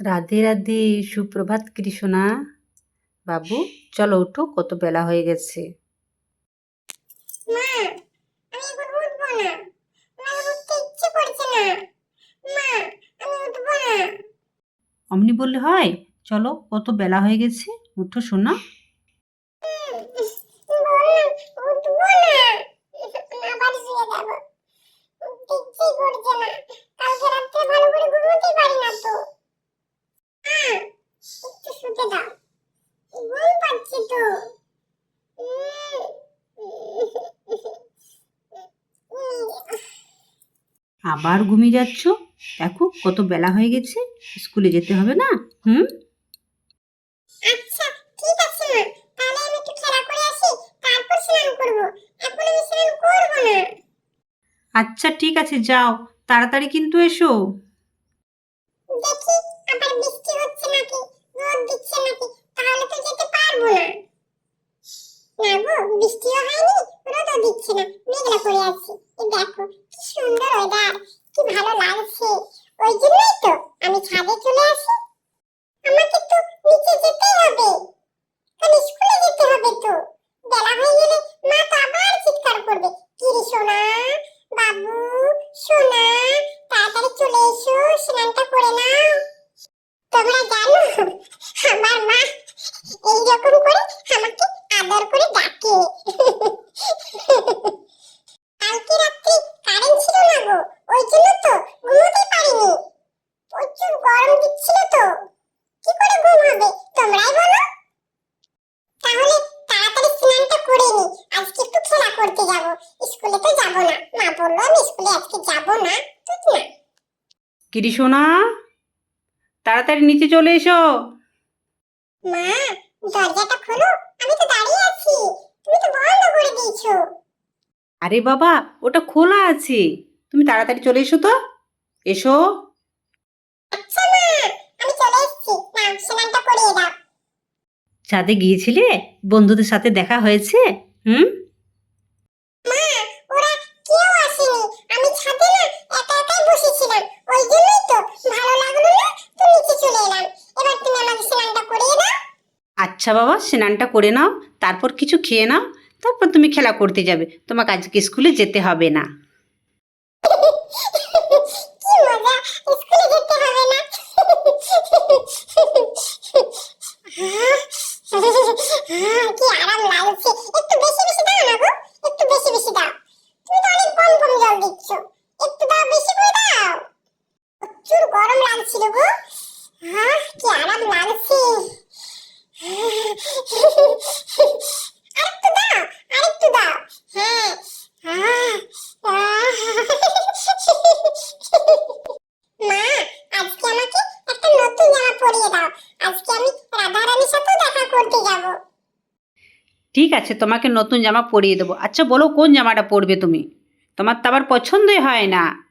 রাধে রাধে সুপ্রভাত কৃষ্ণা। বাবু চলো উঠো কত বেলা হয়ে গেছে। অমনি বললে হয় চলো কত বেলা হয়ে গেছে উঠো শোনা বললাম উঠবো না আবার শুয়ে যাব উঠতে ইচ্ছেই করছে না কালকে রাত্রে ভালো করে ঘুমোতেই পারি না তো মা, দাও? ঘুম পাচ্ছে তো। আবার ঘুমিয়ে যাচ্ছ? দেখো কত বেলা হয়ে গেছে। স্কুলে যেতে হবে না? হুম? আচ্ছা ঠিক আছে তাহলে আমি একটু খেলা করে আসি তারপর স্নান করব। এখন আমি স্নান করব না। আচ্ছা ঠিক আছে যাও। তাড়াতাড়ি কিন্তু এসো। দেখি আবার বৃষ্টি হচ্ছে নাকি? দিচ্ছে নাকি? তাহলে তো যেতে পারব না। না গো, বৃষ্টিও হয়নি, রোদও দিচ্ছে না, মেঘলা করে আছে। এই দেখো, কি সুন্দর ওয়েদার কি ভালো লাগছে। ওই জন্যই তো আমি ছাদে চলে আসি। আমাকে তো নিচে যেতেই হবে। কারণ স্কুলে যেতে হবে তো। বেলা হয়ে গেলে মা তো আবার চিৎকার করবে কি রে সোনা বাবু সোনা তাড়াতাড়ি চলে এসো স্নানটা করে নাও তোমরা জানো আমার মা এইরকম করে আমাকে আদর করে ডাকে কালকে রাত্রে কারেন্ট ছিল না গো ওই জন্য তো ঘুমোতে পারিনি প্রচুর গরম দিচ্ছিল তো কি করে ঘুম হবে তোমরাই বলো তাহলে তাড়াতাড়ি স্নানটা করে নি আজকে একটু করতে যাব স্কুলে তো যাব না। মা বলল আমি স্কুলে আজকে যাব না তুই না। কিরি সোনা তাড়াতাড়ি নিচে চলে এসো। মা দরজাটা খোলো আমি তো দাঁড়িয়ে আছি। তুমি তো বন্ধ করে দিয়েছ। আরে বাবা ওটা খোলা আছে। তুমি তাড়াতাড়ি চলে এসো তো। এসো। আচ্ছা মা আমি চলে এসেছি। নাও স্নানটা করিয়ে দাও। ছাদে গিয়েছিলে? বন্ধুদের সাথে দেখা হয়েছে? হুম মা ওরা কেউ আসেনি আমি ছাদে না একা একাই বসেছিলাম ওই জন্যই তো ভালো লাগল না তো নিচে চলে এলাম এবার তুমি আমাকে স্নানটা করিয়ে দাও আচ্ছা বাবা, স্নানটা করে নাও, তারপর কিছু খেয়ে নাও, তারপর তুমি খেলা করতে যাবে। তোমাকে আজকে স্কুলে যেতে হবে না। দিচ্ছ। একটু দাও, বেশি করে দাও। প্রচুর গরম লাগছিল গো। হ্যাঁ কি আরাম লাগছে আরেকটু দাও আরেকটু দাও হ্যাঁ হ্যাঁ মা আজকে আমাকে একটা দাও। আজকে আমি রাধারানীর সাথে দেখা করতে যাব। ঠিক আছে, তোমাকে নতুন জামা পরিয়ে দেবো। আচ্ছা বলো কোন জামাটা পরবে তুমি? তোমার তো আবার পছন্দই হয় না।